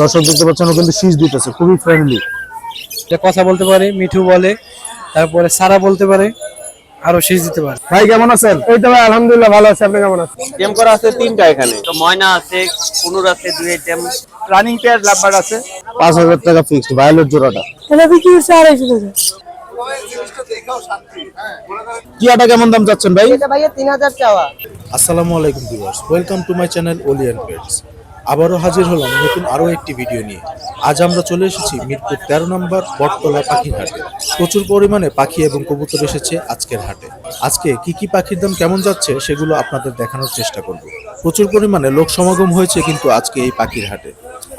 দর্শক দেখতে পাচ্ছেন ও কিন্তু শীষ দিতেছে খুবই ফ্রেন্ডলি এটা কথা বলতে পারে মিঠু বলে তারপরে সারা বলতে পারে আরও শীষ দিতে পারে। ভাই কেমন আছেন? এই তো ভাই আলহামদুলিল্লাহ ভালো আছে আপনি কেমন আছেন? গেম করা আছে তিনটা এখানে। তো ময়না আছে কুনুর আছে দুই আইটেম রানিং পেয়ার লাভবার আছে। পাঁচ হাজার টাকা ফিক্সড ভায়োলেট জোড়াটা। এটা বিক্রি হচ্ছে আড়াইশো টাকা। কিয়াটা কেমন দাম চাচ্ছেন ভাই? এটা ভাইয়া তিন হাজার চাওয়া। আসসালামু আলাইকুম viewers welcome to my channel Olian pets আবারও হাজির হলাম নতুন আরও একটি ভিডিও নিয়ে। আজ আমরা চলে এসেছি মিরপুর তেরো নম্বর বটতলা পাখির হাটে। প্রচুর পরিমাণে পাখি এবং কবুতর এসেছে আজকের হাটে। আজকে কি কি পাখির দাম কেমন যাচ্ছে সেগুলো আপনাদের দেখানোর চেষ্টা করব। প্রচুর পরিমাণে লোক সমাগম হয়েছে কিন্তু আজকে এই পাখির হাটে।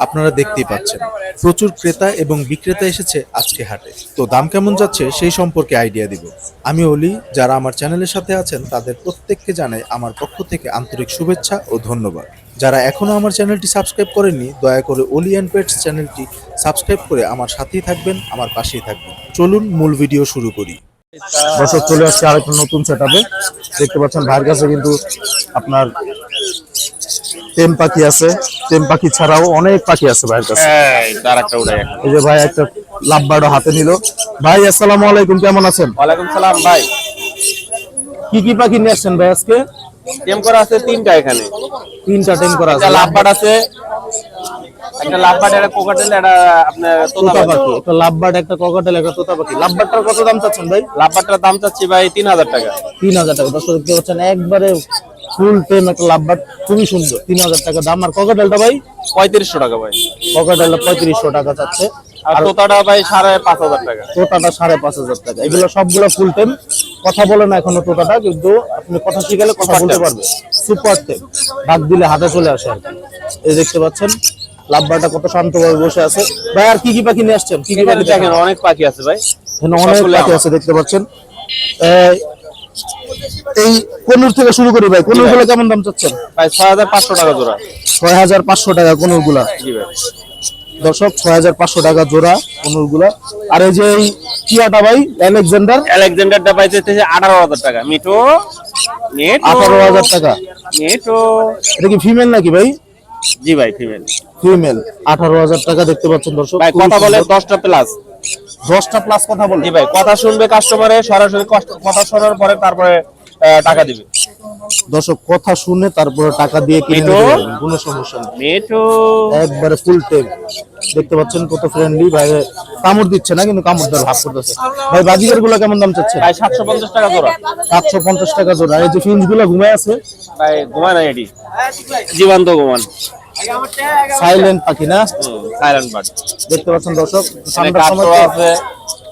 আপনারা দেখতেই পাচ্ছেন, প্রচুর ক্রেতা এবং বিক্রেতা এসেছে আজকে হাটে। তো দাম কেমন যাচ্ছে সেই সম্পর্কে আইডিয়া দিব। আমি অলি, যারা আমার চ্যানেলের সাথে আছেন, তাদের প্রত্যেককে জানাই আমার পক্ষ থেকে আন্তরিক শুভেচ্ছা ও ধন্যবাদ। যারা এখনও আমার চ্যানেলটি সাবস্ক্রাইব করেননি দয়া করে অলি অ্যান্ড পেটস চ্যানেলটি সাবস্ক্রাইব করে আমার সাথেই থাকবেন আমার পাশেই থাকবেন। চলুন মূল ভিডিও শুরু করি। দর্শক চলে আসছে আরেকটা নতুন সেট দেখতে পাচ্ছেন ভাইয়ের কাছে কিন্তু আপনার টেম পাখি আছে। টেম পাখি ছাড়াও অনেক পাখি আছে ভাইয়ের কাছে। একটা এই যে ভাই একটা লাভবার্ড হাতে নিল। ভাই আসসালামু আলাইকুম কেমন আছেন? ওয়ালাইকুম সালাম ভাই। কি কি পাখি নিয়ে আসছেন ভাই আজকে? করা আছে তিনটা এখানে। তিনটা টেম করা আছে। আছে একটা লাভবার একটা কোকাটেল একটা আপনার তোতা পাখি। একটা লাভবার্ড একটা ককাটেল একটা তোতা পাখি কত দাম চাচ্ছেন ভাই? লাভবারটার দাম চাচ্ছি ভাই তিন হাজার টাকা। তিন হাজার টাকা। দর্শক দেখতে পাচ্ছেন একবারে ফুল টেম একটা লাভবার্ড খুবই সুন্দর। তিন হাজার টাকা দাম। আর ককাটেলটা ভাই? পঁয়ত্রিশশো টাকা ভাই। ককাটেলটা পঁয়ত্রিশশো টাকা চাচ্ছে। আর তোতাটা ভাই সাড়ে পাঁচ হাজার টাকা। তোতাটা সাড়ে পাঁচ হাজার টাকা। এগুলো সবগুলো ফুল টেম কথা বলে না এখনও তোতাটা কিন্তু আপনি কথা শিখালে কথা বলতে পারবে। সুপার টেম ডাক দিলে হাতে চলে আসে আর এই দেখতে পাচ্ছেন লাভবারটা কত শান্তভাবে বসে আছে। ভাই আর কি কি পাখি নিয়ে আসছেন? কি কি এখানে পাখি দেখেন? অনেক পাখি আছে ভাই। অনেক পাখি আছে দেখতে পাচ্ছেন। এই- কোনুর থেকে শুরু করি ভাই। কোনুরগুলো কেমন দাম চাচ্ছেন? ভাই ছয় হাজার পাঁচশো টাকা জোড়া। ছয় হাজার পাঁচশো টাকা কোনুরগুলা দর্শক ছয় হাজার পাঁচশো টাকা জোড়া কোনুরগুলা আর এই যে এই কিয়াটা ভাই আলেকজান্ডার আলেকজান্ডারটা পাইতে আঠারো হাজার টাকা। মিঠো? আঠারো হাজার টাকা। মিঠো? এটা কি ফিমেল নাকি ভাই? জি ভাই ফিমেল ফিমেল আঠারো হাজার টাকা দেখতে পাচ্ছেন দর্শক। ভাই কথা বলে দশটা প্লাস দশটা প্লাস কথা বলে। জি ভাই কথা শুনবে কাস্টমারে সরাসরি কথা শোনার পরে তারপরে টাকা দিবে। দর্শক কথা শুনে তারপরে টাকা দিয়ে কিনে। কোনো সমস্যা নেই। মিঠু? একবারে ফুল দেখতে পাচ্ছেন কত ফ্রেন্ডলি ভাই কামড় দিচ্ছে না কিন্তু কামড় দেওয়ার ভাব করতেছে। ভাই বাজিকারগুলো কেমন দাম চাচ্ছে? ভাই সাতশো পঞ্চাশ টাকা জোড়া। সাতশো পঞ্চাশ টাকা জোড়া। এই যে ফিঞ্চগুলো ঘুমায় আছে? ভাই ঘুমান না এটি। জীবন্ত ঘুমান। সাইলেন্ট পাখি না? সাইলেন্ট বার্ড দেখতে পাচ্ছেন দর্শক ঠান্ডার সময় আছে।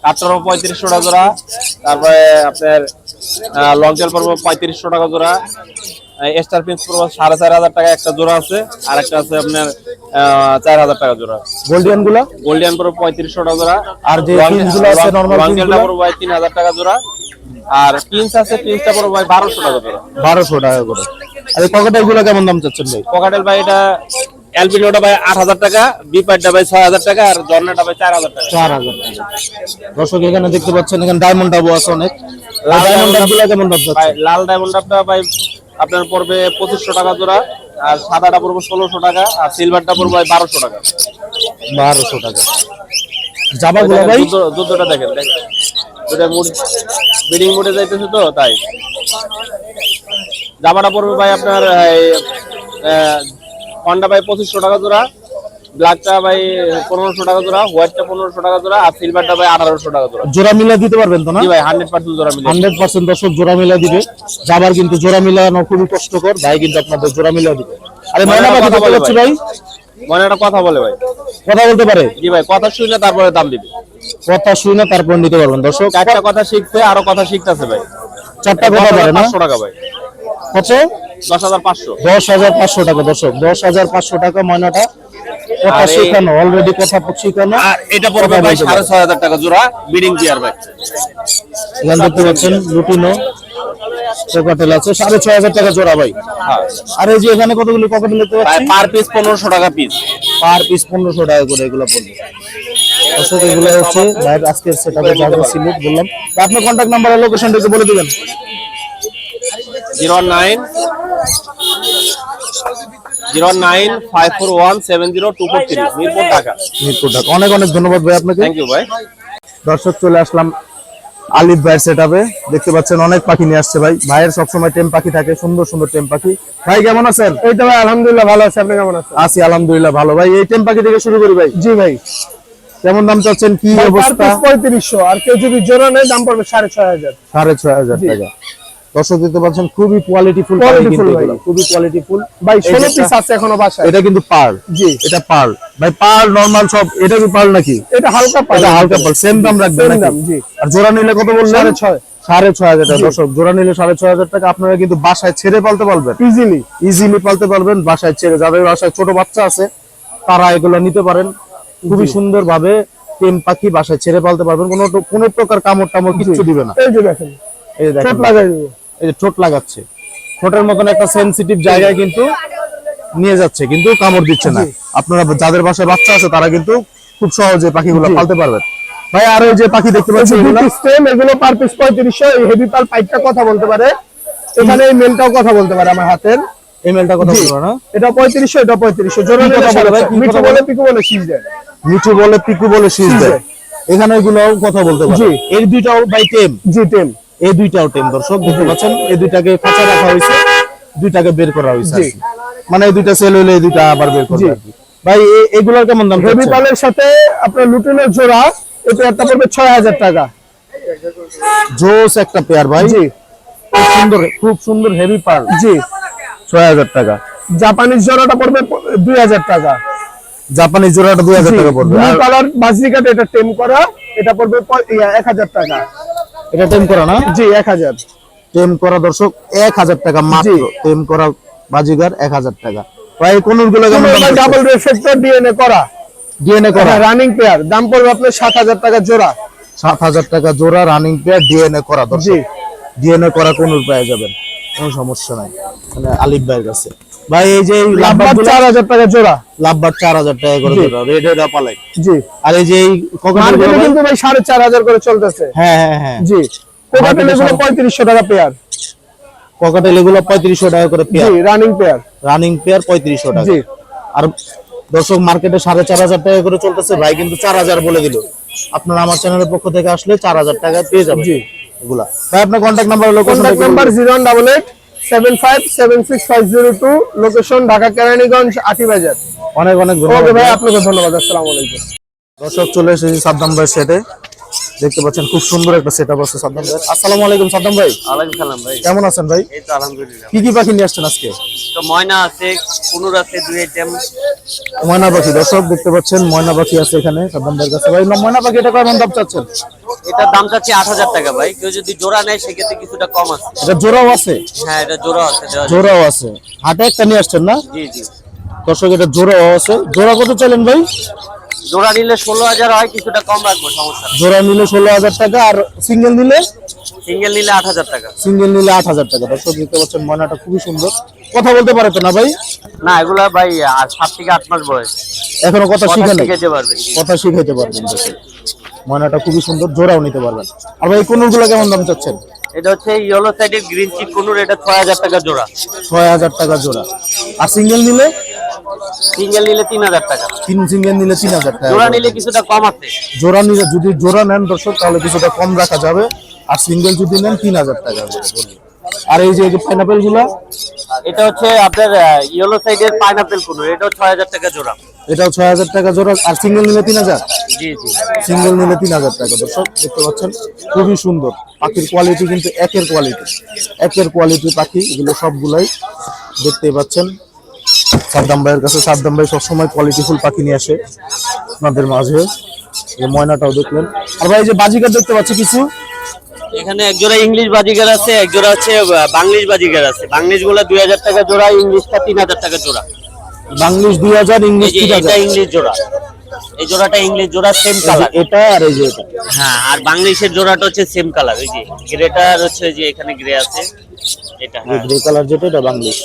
কাঠরো পঁয়ত্রিশশো টাকা জোড়া। তারপরে আপনার লং টেল পড়ব পঁয়ত্রিশশো টাকা জোড়া। স্টার পিন্স পড়ব সাড়ে চার হাজার টাকা একটা জোড়া আছে। আর একটা আছে আপনার চার হাজার টাকা জোড়া। গোল্ডিয়ানগুলা গোল্ডিয়ান পড়ব পঁয়ত্রিশশো টাকা জোড়া। আর যে লংটেলটা পড়ব ভাই তিন হাজার টাকা জোড়া। আর পিন্স আছে পিন্সটা পড়ব ভাই বারোশো টাকা জোড়া। বারোশো টাকা করে। আর এই পকেটেরগুলো কেমন দাম চাচ্ছেন ভাই? পকেটেল ভাই এটা এলপিনোটা ভাই আট হাজার টাকা বিপারটা ভাই ছয় হাজার টাকা আর জর্নাটা ভাই চার হাজার টাকা। চার হাজার টাকা। দর্শক এখানে দেখতে পাচ্ছেন এখানে ডায়মন্ড ডাবো আছে অনেক। লাল ডায়মন্ড দাম ভাই আপনার পড়বে পঁচিশশো টাকা জোড়া আর সাদাটা পড়বে ষোলোশো টাকা আর সিলভারটা পড়বে ভাই বারোশো টাকা। বারোশো টাকা। জামা গুলো ভাই? যুদ্ধ- যুদ্ধটা দেখেন মুড বিডিং মুডে যাইতেছে তো তাই। জামাটা পড়বে ভাই আপনার হন্ডা ভাই পঁচিশশো টাকা জোড়া ব্ল্যাকটা ভাই পনেরোশো টাকা জোড়া হোয়াইটটা পনেরোশো টাকা জোড়া আর সিলভারটা ভাই আঠারোশো টাকা জোড়া। জোড়া মিলা দিতে পারবেন তো না? ভাই হান্ড্রেড পার্সেন্ট জোড়া মিলে হান্ড্রেড পার্সেন্ট দর্শক জোড়া মিলা দিবে। যাবার কিন্তু জোড়া মিলানো খুবই কষ্টকর ভাই কিন্তু আপনাদের জোড়া মিলা দিবে। আরে ময়না কথা বলে পাচ্ছি ভাই। মনে একটা কথা বলে ভাই। কথা বলতে পারে? জি ভাই কথা শুনলে তারপরে দাম দিবে। কথা শুনে তারপর নিতে পারবেন দর্শক। একটা কথা শিখতে আরও কথা শিখতেছে ভাই। চারটা কথা পারে না? পাঁচশো টাকা ভাই। কত? দশ হাজার পাঁচশো। দশ হাজার পাঁচশো টাকা দর্শক দশ হাজার পাঁচশো টাকা ময়নাটা। কথা শেখানো অলরেডি কথা শিখানো আর এটা পড়বে ভাই বলতে সাড়ে পারে। ছয় হাজার টাকা জোড়া বিডিং পিয়ার ভাই। এখানে দেখতে পাচ্ছেন লুটিনো কোকাটেল আছে সাড়ে ছয় হাজার টাকা জোড়া ভাই। হ্যাঁ। আর এই যে এখানে কতগুলো কোকাটেল দেখতে ভাই পার পিস পনেরোশো টাকা পিস পার পিস পনেরোশো টাকা করে এগুলো পড়বে। দর্শক এগুলো হচ্ছে ভাইয়ের আজকের সেট আপে যা ছিল বললাম। আপনার কন্ট্যাক্ট নাম্বার আর লোকেশনটা একটু বলে দিবেন। Zero nine five four one seven zero two four three Mirpur Dhaka. Mirpur Dhaka. অনেক অনেক ধন্যবাদ ভাই আপনাকে। থ্যাংক ইউ ভাই। দর্শক চলে আসলাম আলিফ ভাইয়ের সেটাবে দেখতে পাচ্ছেন অনেক পাখি নিয়ে আসছে ভাই। ভাইয়ের সবসময় টেম পাখি থাকে সুন্দর সুন্দর টেম পাখি। ভাই কেমন আছেন? এই তো ভাই আলহামদুলিল্লাহ ভালো আছে। আপনি কেমন আছেন? আছি আলহামদুলিল্লাহ ভালো। ভাই এই টেম পাখি থেকে শুরু করি ভাই। জি ভাই। কেমন দাম চাচ্ছেন? কি অবস্থা? পঁয়ত্রিশশো। আর কেউ যদি জোড়া নেয় দাম পড়বে সাড়ে ছয় হাজার। সাড়ে ছয় হাজার টাকা। দর্শক দেখতে পাচ্ছেন খুবই কোয়ালিটি ফুল Quality full ভাই। খুবই কোয়ালিটি ফুল ভাই এই ষোলো যে পিস আছে এখনও বাসায়। এটা কিন্তু পার জি। এটা পার ভাই পার নরমাল সব এটা কি পার নাকি? এটা হালকা পাই এটা হালকা পার সেম দাম রাখবেন নাকি? দাম, জি। আর জোড়া নিলে কত বললেন? সাড়ে ছয়। সাড়ে ছয় হাজার টাকা। দর্শক জোড়া নিলে সাড়ে ছয় হাজার টাকা আপনারা কিন্তু বাসায় ছেড়ে পালতে পারবেন। ইজিলি ইজিলি পালতে পারবেন বাসায় ছেড়ে। যাদের বাসায় ছোট বাচ্চা আছে তারা এগুলো নিতে পারেন। খুবই সুন্দর ভাবে টেম পাখি বাসায় ছেড়ে পালতে পারবেন। কোনো কোনো প্রকার কামড় টামড় কিছু দিবে না। এই যে দেখেন। এই যে দেখেন। লাগাই দেবো। এই যে ঠোঁট লাগাচ্ছে। ঠোঁটের মতন একটা সেন্সিটিভ জায়গায় কিন্তু নিয়ে যাচ্ছে কিন্তু কামড় দিচ্ছে না। আপনারা যাদের বাসায় বাচ্চা আছে তারা কিন্তু খুব সহজে পাখিগুলো পালতে পারবেন। ভাই আর ওই যে পাখি দেখতে পাচ্ছি এগুলো? সিস্টেম এগুলো পার পিস এই হেভি পাল পাইপটা কথা বলতে পারে। এখানে এই মেলটাও কথা বলতে পারে আমার হাতের। এই মেলটা কথা বলব না? এটা পঁয়ত্রিশশো এটা পঁয়ত্রিশশো। জোড়া কি নিলে কথা বলে। মিঠু বলে? পিকু বলে শীষ দেয়। মিঠু বলে পিকু বলে শীষ দেয়। এখানে এগুলো কথা বলতে পারে। জি। এই দুইটাও বাই টেম জি টেম এই দুইটাও টেম দর্শক দেখতে পাচ্ছেন? এই দুইটাকে খাঁচা রাখা হয়েছে দুইটাকে বের করা হয়েছে। মানে এই দুইটা সেল হইলে এই দুইটা আবার বের করবে। ভাই এগুলোর কেমন দাম হেভি পালের সাথে আপনার লুটিনের জোড়া এটা একটা পড়বে ছয় হাজার টাকা। জোস একটা পেয়ার ভাই। জি। খুব সুন্দর খুব সুন্দর হেভি পার জি। ছয় হাজার টাকা। জাপানিজ জোড়াটা পড়বে দুই হাজার টাকা। জাপানি জোড়াটা দুই হাজার টাকা পড়বে। ব্লু কালার বাজরিকাট এটা টেম করা এটা পড়বে এক হাজার টাকা। এটা টেম করা না? জি এক হাজার। টেম করা দর্শক এক হাজার টাকা মাত্র। টেম করা বাজিগার এক হাজার টাকা। ভাই কোনগুলো ডাবল রিফ্লেক্টর ডিএনএ করা? ডিএনএ করা। রানিং পেয়ার দাম পড়বে আপনার সাত হাজার টাকা জোড়া। সাত হাজার টাকা জোড়া রানিং পেয়ার ডিএনএ করা জি। দর্শক। ডিএনএ করা কোন পেয়ে যাবেন? কোনো সমস্যা নাই। মানে আলিফ ভাইয়ের কাছে। ভাই এই যে লাভবার লাভবার চার হাজার টাকা জোড়া। লাভবার চার হাজার টাকা করে জোড়া রেড জি। আর এই যে এই কিন্তু ভাই সাড়ে চার হাজার করে চলতেছে। হ্যাঁ হ্যাঁ হ্যাঁ। জি। এগুলো সাড়ে- পঁয়ত্রিশশো টাকা পেয়ার ককাটেল এগুলো পঁয়ত্রিশশো টাকা করে জি pair running pair running pair পঁয়ত্রিশশো টাকা। জি। আর দর্শক মার্কেটে সাড়ে চার হাজার টাকা করে চলতেছে। ভাই কিন্তু চার হাজার বলে দিল। আপনারা আমার চ্যানেলের পক্ষ থেকে আসলে চার হাজার টাকা পেয়ে যাবেন জি। এগুলা। ভাই আপনার কন্ট্যাক্ট নাম্বার হলো contact number zero double eight seven five seven six five zero two location Dhaka Keraniganj Atibazar অনেক অনেক ওকে ভাই। আপনাকে ধন্যবাদ আসসালামু আলাইকুম। দর্শক চলে এসেছি সাদ্দাম ভাই সেটে দেখতে পাচ্ছেন খুব সুন্দর একটা সেট আপ আছে সাদ্দাম ভাই। আসসালামু আলাইকুম সাদ্দাম ভাই। ওয়ালাইকুম সালাম ভাই। কেমন আছেন ভাই? এই তো আলহামদুলিল্লাহ। কি কি পাখি নিয়ে আসছেন আজকে? তো ময়না আছে কুনুর আছে দুই আইটেম ময়না পাখি। দর্শক দেখতে পাচ্ছেন ময়না পাখি আছে এখানে সাদ্দাম ভাইয়ের কাছে। ভাই ময়না পাখি এটা কেমন দাম চাচ্ছেন? এটার দাম চাচ্ছি আট হাজার টাকা ভাই। কেউ যদি জোড়া নেয় সেক্ষেত্রে কিছুটা কম আছে। এটা জোড়াও আছে? হ্যাঁ এটা জোড়া আছে জোড়াও আছে। হাটে একটা নিয়ে আসছেন না? জি জি। দর্শক এটা জোড়াও আছে। জোড়া কত চাইলেন ভাই? জোড়া নিলে ষোলো হাজার হয় কিছুটা কম রাখব সমস্যা। জোড়া নিলে ষোলো হাজার টাকা আর সিঙ্গেল নিলে? সিঙ্গেল নিলে আট হাজার টাকা। সিঙ্গেল নিলে আট হাজার টাকা। দর্শক দেখতে পাচ্ছেন ময়নাটা খুবই সুন্দর। কথা বলতে পারে তো না ভাই? না এগুলা ভাই আর সাত থেকে আট মাস বয়স। এখনও কথা শিখে নেই পারবে। কথা শিখাইতে পারবেন ময়নাটা খুবই সুন্দর জোড়াও নিতে পারবেন। আর ভাই কোনগুলো কেমন দাম চাচ্ছেন? এটা হচ্ছে ইয়েলো সাইডের গ্রিন চিপ কুনুর এটা ছয় হাজার টাকা জোড়া। ছয় হাজার টাকা জোড়া। আর সিঙ্গেল নিলে? সিঙ্গেল নিলে তিন হাজার টাকা। তিন সিঙ্গেল নিলে তিন হাজার টাকা। জোড়া নিলে কিছুটা কম আছে। জোড়া নিলে যদি জোড়া নেন দর্শক তাহলে কিছুটা কম রাখা যাবে। আর সিঙ্গেল যদি নেন তিন হাজার টাকা। আর এই যে পাইনাপেলগুলা? এটা হচ্ছে আপনার ইয়েলো সাইডের পাইনাপেল কুনুর এটা ছয় হাজার টাকা জোড়া। এটাও ছয় হাজার টাকা জোড়া আর সিঙ্গেল নিলে তিন হাজার? সিঙ্গেল নিলে তিন হাজার টাকা দর্শক দেখতে পাচ্ছেন খুবই সুন্দর। পাখির কোয়ালিটি কিন্তু একের কোয়ালিটি একের কোয়ালিটি পাখি এগুলো সবগুলাই দেখতে পাচ্ছেন। সাদ্দাম ভাইয়ের কাছে সাদ্দাম ভাই সবসময় কোয়ালিটিফুল পাখি নিয়ে আসে আপনাদের মাঝে। এই ময়নাটাও দেখলেন। আর ভাই যে বাজিকার দেখতে পাচ্ছি কিছু? এখানে এক জোড়া ইংলিশ বাজিগার আছে এক জোড়া আহ, বাংলিশ বাজিগার আছে। বাংলিশগুলা দুই হাজার টাকা জোড়া ইংলিশটা তিন হাজার টাকা জোড়া। বাংলিশ দুই হাজার ইংলিশ তিন হাজার। ইংলিশ জোড়া। এই জোড়াটা ইংলিশ জোড়া সেম কালার এটা আর এই যে এটা। হ্যাঁ আর বাংলিশের জোড়াটা হচ্ছে সেম কালার ওই যে গ্রেটার হচ্ছে যে এখানে গ্রে আছে। এটা হ্যাঁ। গ্রে কালার যেটা এটা বাংলিশ।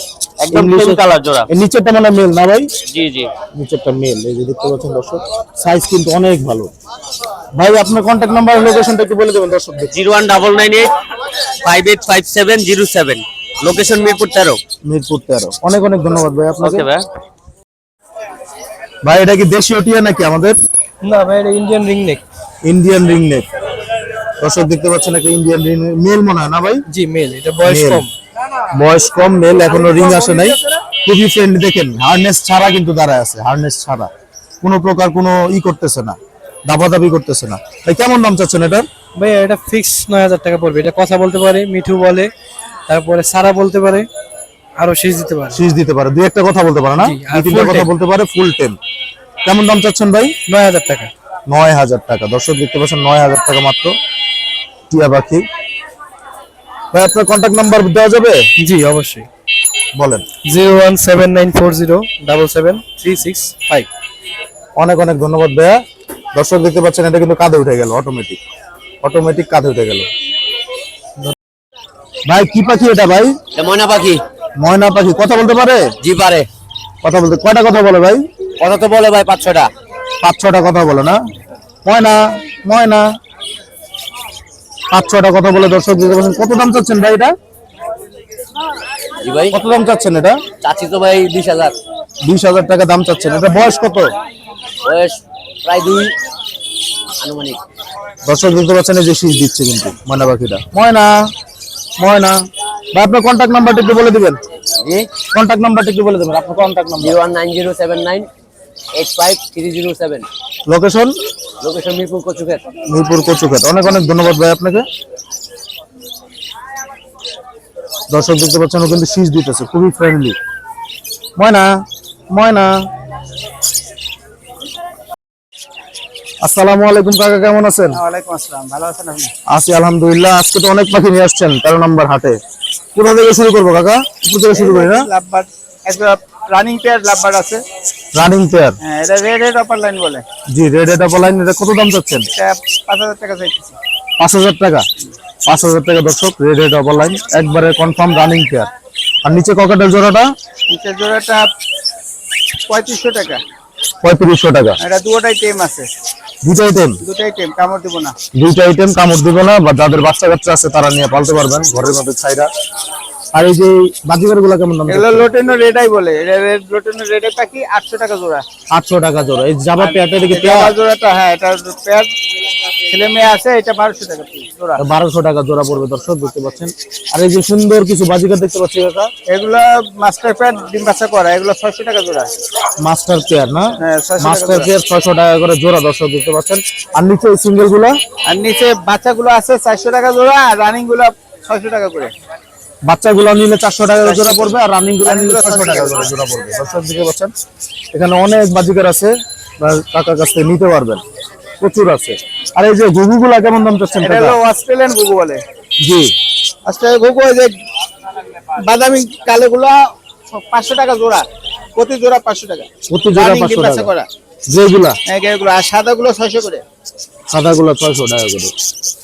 একদম সেম কালার জোড়া। নিচেরটা মানে মেল না ভাই? জি জি। নিচেরটা মেল এই যে দেখতে পাচ্ছেন দর্শক সাইজ কিন্তু অনেক ভালো। ভাই আপনার কন্ট্যাক্ট নাম্বার লোকেশনটা একটু বলে দেবেন দর্শকদের zero one double nine eight five eight five seven zero seven location Mirpur তেরো। মিরপুর তেরো। অনেক অনেক ধন্যবাদ ভাই আপনাকে। ভাই। ভাই এটা কি দেশীয় টিয়া নাকি আমাদের? না ভাই এটা Indian ring neck Indian ring neck দর্শক দেখতে পাচ্ছেন একটা ইন্ডিয়ান রিং মেল মনে হয় না ভাই? জি মেল। এটা বয়স কম। বয়স কম মেল। এখনও রিং আসে নাই। খুবই ফ্রেন্ডলি দেখেন। হার্নেস ছাড়া কিন্তু দাঁড়ায় আছে হার্নেস ছাড়া। কোনো প্রকার কোনো ই করতেছে না দাবাদাবি করতেছে না। ভাই কেমন দাম চাচ্ছেন এটার? ভাই এটা ফিক্স নয় হাজার টাকা পড়বে। এটা কথা বলতে পারে মিঠু বলে তারপরে সারা বলতে পারে। আরও শেষ দিতে পারে। শীষ দিতে পারে। দুই একটা কথা বলতে পারে না? দুই তিনটা কথা বলতে পারে ফুল টেন কেমন দাম চাচ্ছেন ভাই? নয় হাজার টাকা। নয় হাজার টাকা। দর্শক দেখতে পাচ্ছেন নয় হাজার টাকা মাত্র। টিয়া পাখি। ভাই আপনার কন্ট্যাক্ট নাম্বার দেওয়া যাবে? জি অবশ্যই। বলেন। Zero one seven nine four zero double seven three six five. অনেক অনেক ধন্যবাদ ভাইয়া। দর্শক দেখতে পাচ্ছেন এটা কিন্তু কাঁধে উঠে গেল অটোমেটিক অটোমেটিক কাঁধে উঠে গেল। ভাই কি পাখি এটা ভাই? এটা ময়না পাখি। ময়না পাখি কথা বলতে পারে? জি পারে। কথা বলতে কয়টা কথা বলে ভাই? কথা তো বলে ভাই পাঁচ ছটা পাঁচ ছটা কথা বলে না? ময়না ময়না। পাঁচ ছটা কথা বলে দর্শক দেখতে পাচ্ছেন কত দাম চাচ্ছেন ভাই এটা? জি ভাই। কত দাম চাচ্ছেন এটা? চাচ্ছি তো ভাই বিশ হাজার। বিশ হাজার টাকা দাম চাচ্ছেন। এটা বয়স কত? বয়স প্রায় দুই। আনুমানিক। দর্শক দেখতে পাচ্ছেন এই যে শীষ দিচ্ছে কিন্তু ময়না পাখিটা। ময়না ময়না। ভাই আপনার কন্ট্যাক্ট নাম্বারটা একটু বলে দিবেন। জি। কন্ট্যাক্ট নাম্বারটা একটু বলে দেবেন আপনার contact number zero one nine zero seven nine eight five three zero seven. Location location Mirpur Kochukhet Mirpur Kochukhet অনেক অনেক ধন্যবাদ ভাই আপনাকে। দর্শক দেখতে পাচ্ছেন ও কিন্তু শীষ দিতেছে খুবই ফ্রেন্ডলি ময়না ময়না। আসসালামু আলাইকুম কাকা কেমন আছেন? ওয়ালাইকুম আসসালাম ভালো আছেন আপনি? আছি আলহামদুলিল্লাহ। আজকে তো অনেক পাখি নিয়ে আসছেন তেরো নম্বর হাটে। কোথা থেকে শুরু করব কাকা? উপর থেকে শুরু করি না? একটা রানিং পেয়ার লাভবার্ড আছে। রানিং পেয়ার হ্যাঁ এটা রেড রেড অপার লাইন বলে। জি রেড এটা লাইন এটা কত দাম চাচ্ছেন? পাঁচ হাজার টাকা চাইতেছে। পাঁচ হাজার টাকা? পাঁচ হাজার টাকা দর্শক রেড রেড ডাবল লাইন একবারে কনফার্ম রানিং পেয়ার আর নিচে ককাটের জোড়াটা? নিচের জোড়াটা পঁয়ত্রিশশো টাকা। পঁয়ত্রিশশো টাকা। এটা দুটাই টেম আছে। দুটো আইটেম দুটাই টেম কামড় দিব না। দুইটা আইটেম কামড় দিবে না বা যাদের বাচ্চা কাচ্চা আছে তারা নিয়ে পালতে পারবেন ঘরের মধ্যে ছাইরা। আর এই যে বাজিগারগুলা কেমন দাম এগুলো লোটেনো রেডাই বলে। রেড লোটেনো রেডে পাখি আটশো টাকা জোড়া? আটশো টাকা জোড়া। এই জাবা পেয়ারটা দেখে পেয়ার জোড়াটা হ্যাঁ এটা পেয়ার ছেলে মেয়ে আছে এটা বারোশো টাকা piece জোড়া বারোশো টাকা জোড়া পড়বে দর্শক দেখতে পাচ্ছেন। আর এই যে সুন্দর কিছু বাজিকার দেখতে পাচ্ছি কাকা। এগুলো মাস্টার পেয়ার ডিম বাচ্চা করা এগুলো ছয়শো টাকা জোড়া। মাস্টার পেয়ার না? হ্যাঁ, 600 টাকা মাস্টার জোড়া। পেয়ার ছয়শো টাকা করে জোড়া দর্শক দেখতে পাচ্ছেন। আর নিচে এই সিঙ্গেলগুলা আর নিচে বাচ্চাগুলো আছে চারশো টাকা জোড়া আর রানিংগুলো ছয়শো টাকা করে। বাচ্চাগুলো নিলে চারশো টাকা জোড়া পড়বে আর রানিংগুলো নিলে ছয়শো টাকা করে জোড়া পড়বে। দর্শক দিকে পাচ্ছেন? এখানে অনেক বাজিকার আছে কাকার কাছ থেকে নিতে পারবেন। প্রচুর আছে। আর এই যে ঘুঘু গুলা কেমন দাম চাচ্ছেন এটা হলো অস্ট্রেলিয়ান গুগু বলে। জি। অস্ট্রেলিয়ান ওই যে বাদামি কালোগুলো পাঁচশো টাকা জোড়া প্রতি জোড়া পাঁচশো টাকা। প্রতি জোড়া Running পাঁচশো ডিম বাচ্চা টাকা যেগুলা? হ্যাঁ, এগুলো আর সাদাগুলো ছয়শো করে। সাদা গুলা ছয়শো টাকা করে।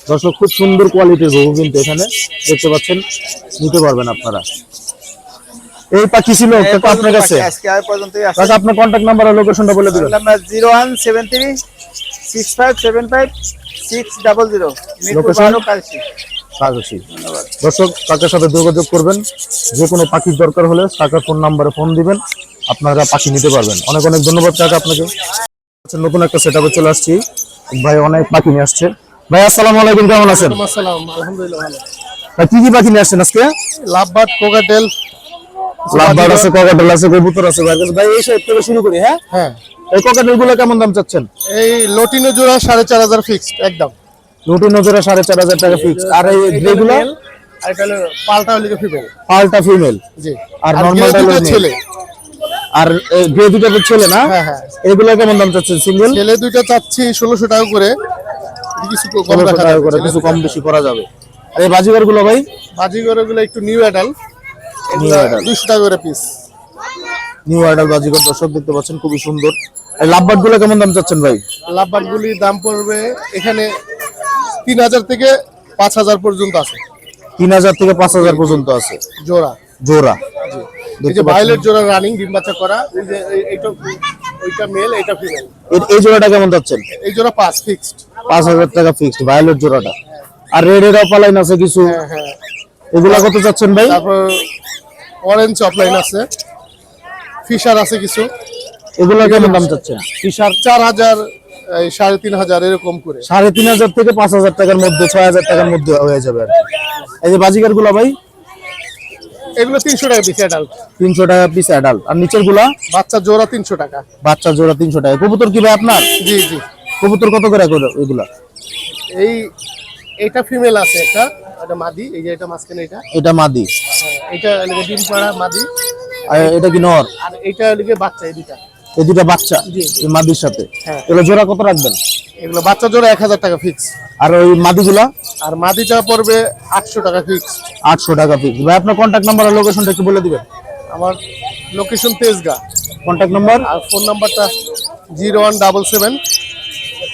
দর্শক খুব সুন্দর কোয়ালিটির ঘুঘু কিন্তু এখানে দেখতে পাচ্ছেন। নিতে পারবেন আপনারা। এই পাখি ছিল আপনার কাছে? আজকে আর পর্যন্তই আছে। আপনার কন্ট্যাক্ট নাম্বার আর লোকেশনটা বলে দিবেন। আমরা zero one seven three six five seven five six double zero দর্শক কাকার সাথে যোগাযোগ করবেন যে কোনো পাখির দরকার হলে কাকার ফোন নাম্বারে ফোন দিবেন আপনারা পাখি নিতে পারবেন। অনেক অনেক ধন্যবাদ কাকা আপনাকে। আচ্ছা, নতুন একটা সেট চলে আসছি। ভাই অনেক পাখি নিয়ে আসছে। ভাই আসসালামু আলাইকুম কেমন আছেন? আসসালাম আলহামদুলিল্লাহ ভালো। ভাই কি কি পাখি নিয়ে আসছেন আজকে? লাভবার্ড কোকাটেল লাভবার্ড আছে ককাটেল আছে কবুতর আছে ভাই। ভাই এই সাইড থেকে শুরু করি হ্যাঁ? হ্যাঁ। এই ককাটেলগুলো কেমন দাম চাচ্ছেন? এই লটিনো জোড়া সাড়ে চার হাজার ফিক্সড একদম। রুটি নজরে সাড়ে চার হাজার টাকা ফিক্স আর এই গ্রে গুলো আর এটা হলো পাল্টা হলে ফিমেল পাল্টা ফিমেল জি। আর আর হলো ছেলে। আর গ্রে দুটো তো ছেলে না? হ্যাঁ হ্যাঁ। এগুলো কেমন দাম চাচ্ছেন সিঙ্গেল ছেলে দুইটা চাচ্ছি ষোলোশো টাকা করে। কিছু কম টাকা করে কিছু কম বেশি করা যাবে। আর এই বাজিগারগুলো ভাই? বাজিগরগুলো একটু নিউ অ্যাডাল নিউ অ্যাডাল দুশো টাকা করে পিস নিউ অ্যাডাল বাজিগার দর্শক দেখতে পাচ্ছেন খুবই সুন্দর। এই গুলো কেমন দাম চাচ্ছেন ভাই? লাভবার্ড গুলির দাম পড়বে এখানে তিন হাজার থেকে পাঁচ হাজার পর্যন্ত আছে। তিন হাজার থেকে পাঁচ হাজার পর্যন্ত আছে। জোড়া। জোড়া। এই যে ভায়োলেট জোড়া রানিং ডিম বাচ্চা করা এই যে এইটা ওইটা মেল ফিমেল এই জোড়াটা কেমন যাচ্ছেন এই জোড়া পাঁচ ফিক্সড পাঁচ হাজার টাকা ফিক্সড ভায়োলেট জোড়াটা। আর রেড এর অপালাইন আছে কিছু? হ্যাঁ হ্যাঁ। এগুলা কত চাচ্ছেন ভাই? তারপর অরেঞ্জ অফলাইন আছে। ফিশার আছে কিছু। এগুলা কেমন দাম চাচ্ছেন? টি-শার্ট চার হাজার এই সাড়ে তিন হাজার এরকম করে। সাড়ে তিন হাজার থেকে পাঁচ হাজার টাকার মধ্যে ছয় হাজার টাকার মধ্যে হয়ে যাবে আর। এই যে বাজিকারগুলা ভাই? এগুলো তিনশো টাকা পিস অ্যাডাল্ট তিনশো টাকা পিস অ্যাডাল্ট আর নিচেরগুলা বাচ্চা জোড়া তিনশো টাকা। বাচ্চা জোড়া তিনশো টাকা। কবুতর কি ভাই আপনার? জি জি। কবুতর কত করে করে এগুলা? এই এটা ফিমেল আছে একটা। এটা মাদি এই যে এটা মাঝখানে এটা। এটা মাদি। হ্যাঁ, এটা ডিম পাড়া মাদি। আর এটা কি নর? আর এটা বাচ্চা এই দুটা এই দুটা বাচ্চা এই মাদির সাথে। হ্যাঁ। এগুলো জোড়া কত রাখবেন? এগুলো বাচ্চা জোড়া এক হাজার টাকা ফিক্স আর ওই মাদিগুলা? আর মাদিটা পড়বে আটশো টাকা ফিক্স আটশো টাকা ফিক্স ভাই আপনার কন্ট্যাক্ট নাম্বার আর লোকেশনটা একটু বলে দিবেন। আমার লোকেশন তেজগা। কন্ট্যাক্ট নাম্বার আর ফোন নাম্বারটা zero one double seven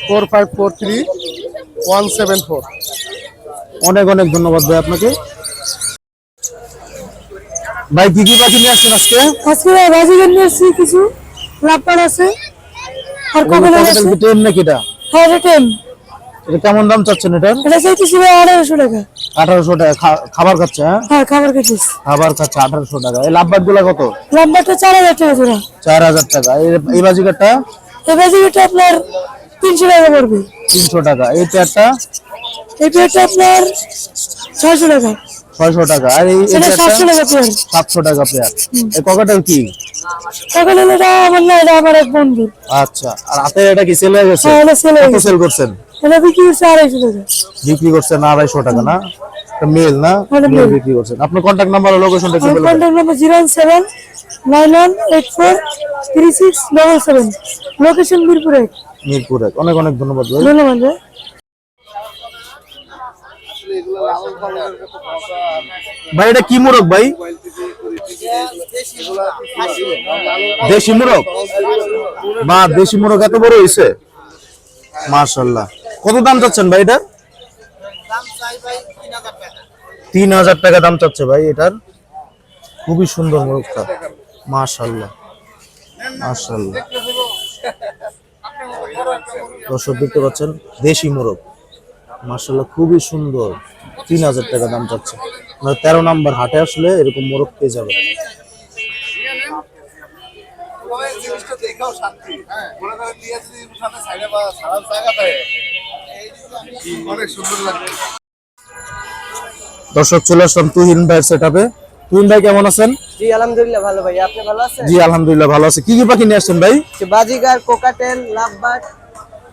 four five four three one seven four অনেক অনেক ধন্যবাদ ভাই আপনাকে। ভাই কি কি পাখি নিয়ে আসছেন আজকে? আজকে বাজিগার নিয়ে এসেছি কিছু লাভবার আছে। আর কখন আছে? ট্রেন নাকি এটা? হ্যাঁ এটা টেন এটা কেমন দাম চাচ্ছেন এটার? এটা চাইতেছি ভাই আঠারোশো টাকা। আঠারোশো টাকা। খাবার খাচ্ছে হ্যাঁ? হ্যাঁ খাবার খেতেছি খাবার খাচ্ছে আঠারোশো টাকা। এই লাভবাটগুলা কত? চার হাজার টাকা জোড়া। চার হাজার টাকা। এই- বাজিকারটা এই বাজিগারটা আপনার তিনশো টাকা পড়বে। তিনশো টাকা। এই পেয়ারটা পেয়ারটা আপনার ছয়শো টাকা। ছয়শো টাকা। আর এই সাতশো টাকা পেয়ার সাতশো টাকা পেয়ার এই কি? তখন এটা আমার না এটা আমার এক বন্ধু। আচ্ছা। আর হাতে এটা কি সেল হয়ে গেছে? হ্যাঁ এটা সেল হয়ে সেল করছেন? এটা বিক্রি করছে আড়াইশো টাকা। বিক্রি করছেন আড়াইশো টাকা না? মেল না? মেল বিক্রি করছেন। আপনার কন্ট্যাক্ট নাম্বার আর লোকেশনটা একটু কন্ট্যাক্ট লোকেশন মিরপুর এক। মিরপুর এক। অনেক অনেক ধন্যবাদ ভাই। ধন্যবাদ ভাই, এটা কি মোরগ ভাই? দেশি মোরগ? বা দেশি মোরগ এত বড় হয়েছে মাশাল্লাহ কত দাম চাচ্ছেন ভাই এটা? তিন হাজার টাকা দাম চাচ্ছে ভাই এটার। খুবই সুন্দর মোরগটা। মাশাল্লাহ মাশাল্লাহ দর্শক, দেখতে পাচ্ছেন, দেশি মোরগ। মার্শাল্লাহ খুবই সুন্দর। তিন হাজার টাকা দাম চাচ্ছে। মানে তেরো নাম্বার হাটে আসলে এরকম মোরগ পেয়ে যাবে। দর্শক চলে আসলাম তুহিন ভাইয়ের সেট আপে তুহিন ভাই কেমন আছেন? জি আলহামদুলিল্লাহ ভালো ভাই। আপনি ভালো আছেন? জি আলহামদুলিল্লাহ ভালো আছে। কি কি পাখি নিয়ে আসছেন ভাই? বাজিগার কোকাটেল লাভবাট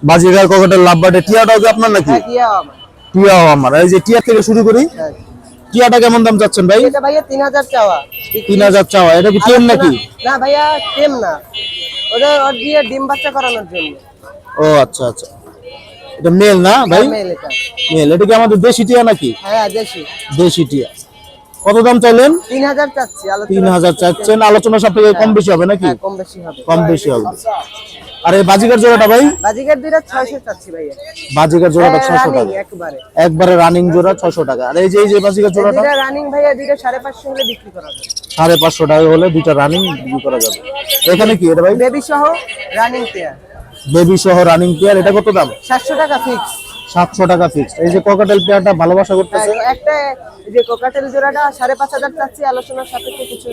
বাজিগার ককটের লাভবাটে টিয়াটাও কি আপনার নাকি? টিয়া আমার। টিয়াও আমার। এই যে টিয়া থেকে শুরু করি। টিয়াটা কেমন দাম চাচ্ছেন ভাই? এটা ভাইয়া তিন হাজার চাওয়া। তিন হাজার চাওয়া। এটা কি টেম নাকি? না ভাইয়া টেম না। ওটা ওর দিয়ে ডিম বাচ্চা করানোর জন্য। ও আচ্ছা আচ্ছা। এটা মেল না ভাই? মেল এটা। মেল। এটা কি আমাদের দেশি টিয়া নাকি? হ্যাঁ দেশি। দেশি টিয়া। কত দাম চাইলেন? তিন হাজার চাচ্ছি আলোচনা তিন হাজার চাচ্ছেন। আলোচনা সাপেক্ষে কম বেশি হবে নাকি? হ্যাঁ, কম বেশি হবে। কম বেশি হবে। আর বাজিকার জোড়াটা ভাই? বাজিগার দুইটা ছয়শো চাচ্ছি ভাইয়া। বাজিকার জোড়াটা ছশো রানিং টাকা। একবারে। একবারে রানিং জোড়া ছশো টাকা। আর এই যে এই যে বাজিকার জোড়াটা? দুইটা রানিং ভাইয়া দুইটা সাড়ে পাঁচশো হলে বিক্রি করা যাবে। সাড়ে পাঁচশো টাকা হলে দুইটা রানিং বিক্রি করা যাবে। এখানে কি এটা ভাই? বেবি সহ রানিং পেয়ার বেবি সহ রানিং পেয়ার এটা কত দাম? সাতশো টাকা ফিক্স সাতশো টাকা ফিক্স এই যে ককাটেল পেয়ারটা ভালোবাসা করতেছে। একটা এই যে কোকাটেল জোড়াটা সাড়ে পাঁচ হাজার চাচ্ছি আলোচনার সাপেক্ষে কিছু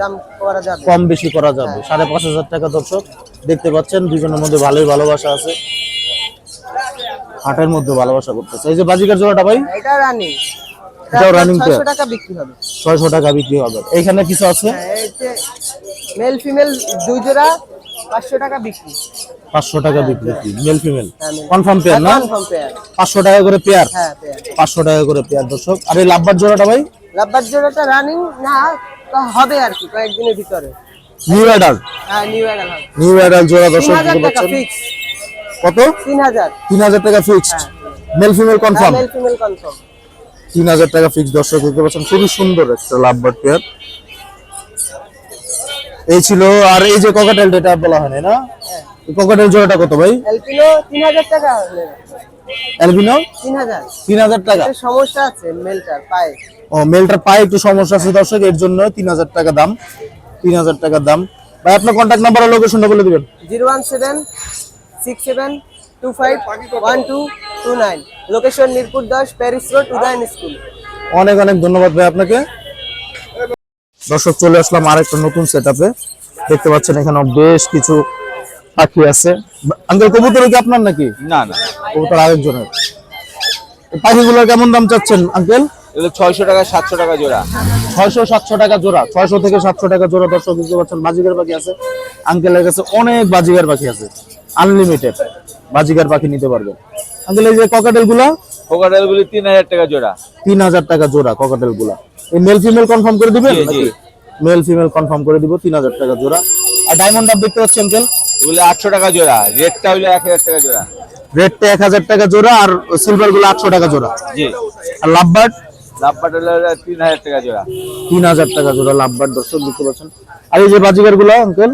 দাম করা যাবে। কম বেশি করা যাবে। সাড়ে পাঁচ হাজার টাকা দর্শক। দেখতে পাচ্ছেন দুজনের মধ্যে ভালোই ভালোবাসা আছে। হাটের মধ্যে ভালোবাসা করতেছে। এই যে বাজিকার জোড়াটা ভাই? এটা রানিং এটাও running ছয়শো pair? টাকা বিক্রি হবে। ছয়শো টাকা বিক্রি হবে। এখানে কিছু আছে? মেল ফিমেল দুই জোড়া পাঁচশো টাকা বিক্রি। পাঁচশো টাকা বিক্রি। মেল ফিমেল হ্যাঁ, কনফার্ম পেয়ার না? পাঁচশো টাকা করে পেয়ার হ্যাঁ পাঁচশো টাকা করে পেয়ার দর্শক। আর এই লাভবার জোড়াটা ভাই? লাভবার জোড়াটা রানিং না হবে আর কি কয়েকদিনের ভিতরে। নিউ অ্যাডাল হ্যাঁ নিউ অ্যাডাল নিউ অ্যাডাল জোড়া তিন দর্শক হাজার টাকা ফিক্স কত? তিন হাজার। তিন হাজার টাকা fixed male female confirm male female confirm তিন হাজার টাকা ফিক্স দর্শক দেখতে পাচ্ছেন। খুবই সুন্দর একটা লাভবার পেয়ার এই ছিল আর এই যে ককাটেল যেটা বলা হয় না? ককাটেল জোড়াটা কত ভাই? এলপিনো তিন হাজার টাকা হলে। অ্যালবিনো তিন হাজার টাকা। একটা সমস্যা আছে মেলটার পায়ে ও মেলটার পায়ে একটু সমস্যা আছে দর্শক এর জন্য তিন হাজার টাকা দাম। তিন হাজার টাকা দাম। ভাই আপনার কন্ট্যাক্ট নাম্বার আর লোকেশনটা বলে দিবেন। Zero one seven six seven two five one two two nine. Location Mirpur দশ প্যারিস রোড উদয়ন স্কুল। অনেক অনেক ধন্যবাদ ভাই আপনাকে। দর্শক চলে আসলাম আরেকটা নতুন সেট দেখতে পাচ্ছেন এখানে বেশ কিছু পাখি আছে। আঙ্কেল কবুতর কি আপনার নাকি? না না। কবুতর আরেকজনের। পাখিগুলোর কেমন দাম চাচ্ছেন আঙ্কেল? এগুলো ছয়শো টাকা সাতশো টাকা জোড়া। ছয়শো সাতশো টাকা জোড়া। ছয়শো থেকে সাতশো টাকা জোড়া দর্শক পাচ্ছেন বাজিগার পাখি আছে। আঙ্কেলের কাছে অনেক পাখি আছে। আনলিমিটেড বাজিগার পাখি নিতে পারবেন। আঙ্কেল এই যে ককাটেলগুলা কোকাটেল গুলি তিন হাজার টাকা জোড়া। তিন হাজার টাকা জোড়া ককাটেলগুলা এই মেল ফিমেল কনফার্ম করে দিবেন। মেল ফিমেল কনফার্ম করে দিব তিন হাজার টাকা জোড়া। আর ডায়মন্ড ডাব দেখতে পাচ্ছেন আঙ্কেল? এগুলো আটশো টাকা জোড়া। রেটটা হইল এক হাজার টাকা জোড়া। রেডটা এক হাজার টাকা জোড়া আর সিলভারগুলো আটশো টাকা জোড়া। জি। আর লাভবার্ড? লাভবাট হলো তিন হাজার টাকা জোড়া। তিন হাজার টাকা জোড়া লাভবার্ড দর্শক দেখতে পাচ্ছেন। আর এই যে বাজিগারগুলা আঙ্কেল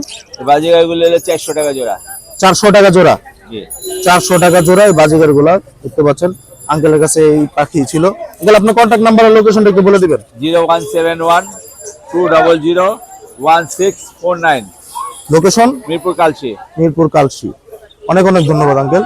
বাজিগারগুলো হলো চারশো টাকা জোড়া। চারশো টাকা জোড়া। জি। চারশো টাকা জোড়া এই বাজিগারগুলা দেখতে পাচ্ছেন। আঙ্কেলের কাছে এই পাখি ছিল। আঙ্কেল আপনার কন্ট্যাক্ট নাম্বার আর লোকেশনটা একটু বলে দিবেন। Zero one seven one two double zero one six four nine. Location Mirpur Kalshi Mirpur Kalshi অনেক অনেক ধন্যবাদ আঙ্কেল